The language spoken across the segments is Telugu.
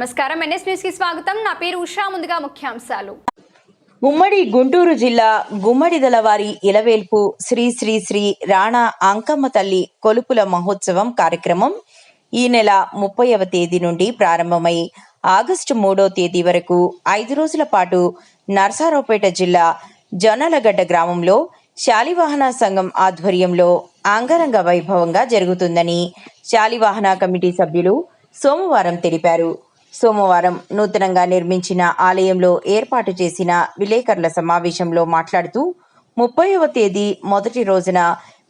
నమస్కారం. ఎన్ఎస్ న్యూస్కి స్వాగతం. నా పేరు ఉషా. ముందుగా ముఖ్యాంశాలు. ఉమ్మడి గుంటూరు జిల్లా గుమ్మడిదల వారి ఇలవేల్పు శ్రీ శ్రీ శ్రీ రాణా అంకమ్మ తల్లి కొలుపుల మహోత్సవం కార్యక్రమం ఈ నెల ముప్పైవ తేదీ నుండి ప్రారంభమై ఆగస్టు మూడో తేదీ వరకు ఐదు రోజుల పాటు నర్సారావుపేట జిల్లా జొన్నలగడ్డ గ్రామంలో శాలివాహన సంఘం ఆధ్వర్యంలో అంగరంగ వైభవంగా జరుగుతుందని శాలివాహన కమిటీ సభ్యులు సోమవారం తెలిపారు. సోమవారం నూతనంగా నిర్మించిన ఆలయంలో ఏర్పాటు చేసిన విలేకరుల సమావేశంలో మాట్లాడుతూ ముప్పైవ తేదీ మొదటి రోజున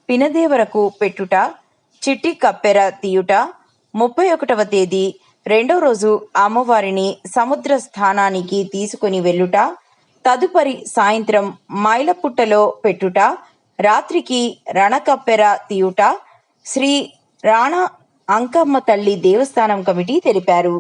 పినదేవరకు పెట్టుట చిట్టి కప్పెర తీయుట ముప్పై ఒకటవ తేదీ రెండో రోజు అమ్మవారిని సముద్ర స్థానానికి తీసుకుని వెళ్ళుట తదుపరి సాయంత్రం మైలపుట్టలో పెట్టుట రాత్రికి రణకప్పెర తీయుట శ్రీ రాణా అంకమ్మ తల్లి దేవస్థానం కమిటీ తెలిపారు.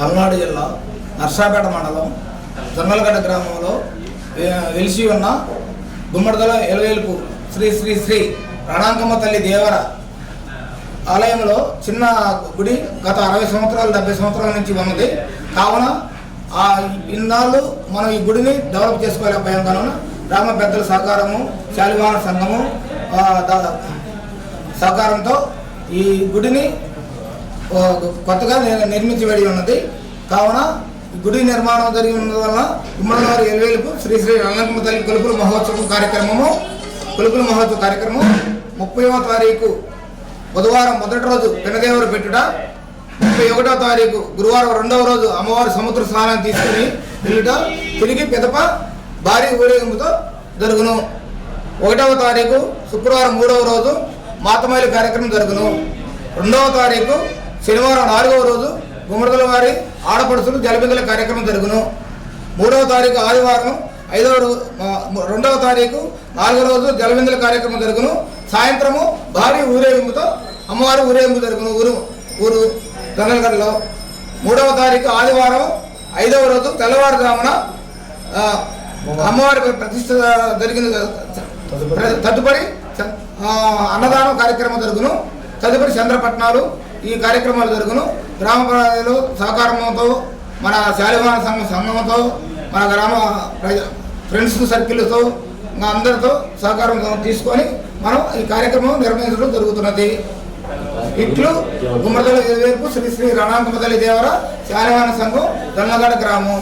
పల్నాడు జిల్లా నర్సాపేట మండలం జొన్నలగడ్డ గ్రామంలో వెలిసి ఉన్న గుమ్మడిదల ఎలవేలుపు శ్రీ శ్రీ శ్రీ రణాంకమ్మ తల్లి దేవర ఆలయంలో చిన్న గుడి గత అరవై సంవత్సరాలు డెబ్బై సంవత్సరాల నుంచి ఉన్నది. కావున ఆ ఇన్నాళ్ళు మనం ఈ గుడిని డెవలప్ చేసుకోలేకపోయాం కావున గ్రామ పెద్దల సహకారము శాలివాహన సంఘము సహకారంతో ఈ గుడిని కొత్తగా నిర్మించబడి ఉన్నది. కావున గుడి నిర్మాణం జరిగి వల్ల ఉమ్మడివారి ఎలివేలుపు శ్రీ శ్రీ రంగమ్మ తల్లి కొలుపుల మహోత్సవం కార్యక్రమము కొలుపుల మహోత్సవ కార్యక్రమం ముప్పైవ తారీఖు బుధవారం మొదటి రోజు పెనదేవరు పెట్టుట ముప్పై ఒకటో తారీఖు గురువారం రెండవ రోజు అమ్మవారి సముద్ర స్నానం తీసుకుని వెళ్ళుట తిరిగి పిదప భారీ ఊరేగింపుతో జరుగును. ఒకటవ తారీఖు శుక్రవారం మూడవ రోజు మాతమైలి కార్యక్రమం జరుగును. రెండవ తారీఖు శనివారం నాలుగవ రోజు గుమ్మడిదల వారి ఆడపడుచులు జలబిందుల కార్యక్రమం జరుగును. మూడవ తారీఖు ఆదివారం ఐదవ రెండవ తారీఖు నాలుగవ రోజు జలబిందుల కార్యక్రమం జరుగును. సాయంత్రము భారీ ఊరేగింపుతో అమ్మవారి ఊరేగింపు జరుగును ఊరు ఊరు జనగల్లో మూడవ తారీఖు ఆదివారం ఐదవ రోజు తెల్లవారుజామున అమ్మవారి ప్రతిష్ట జరిగిన తదుపరి చ- అన్నదానం కార్యక్రమం జరుగును. తదుపరి చంద్రపట్నాలు ఈ కార్యక్రమాలు జరుగును. గ్రామ ప్రజలు సహకారంతో మన శాలివాన సంఘం సంఘంతో మన గ్రామ ప్రజ ఫ్రెండ్స్ సర్కిల్తో ఇంకా అందరితో సహకారం తీసుకొని మనం ఈ కార్యక్రమం నిర్వహించడం జరుగుతున్నది. ఇట్లు గుమ్మడిదల వేర్పు శ్రీ శ్రీ రణాంకమతల్లి దేవర శాలివాన సంఘం దొన్నగడ గ్రామం.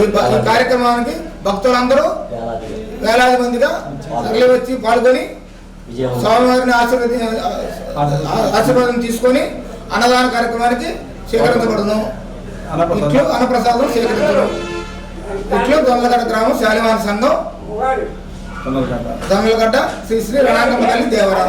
ఈ కార్యక్రమానికి భక్తులందరూ వేలాది మందిగా తరలి వచ్చి పాల్గొని స్వామివారిని ఆశీర్వది. ఆశీర్వాదం తీసుకొని అన్నదాన కార్యక్రమానికి స్వీకరించబడును ఇట్లు అన్నప్రసాదం స్వీకరించడం ఇట్లు దొంగలగడ్డ గ్రామం శాలివాన సంఘం. దొంగలగడ్డ. శ్రీ శ్రీ రణాంగమ్మ తల్లి దేవరా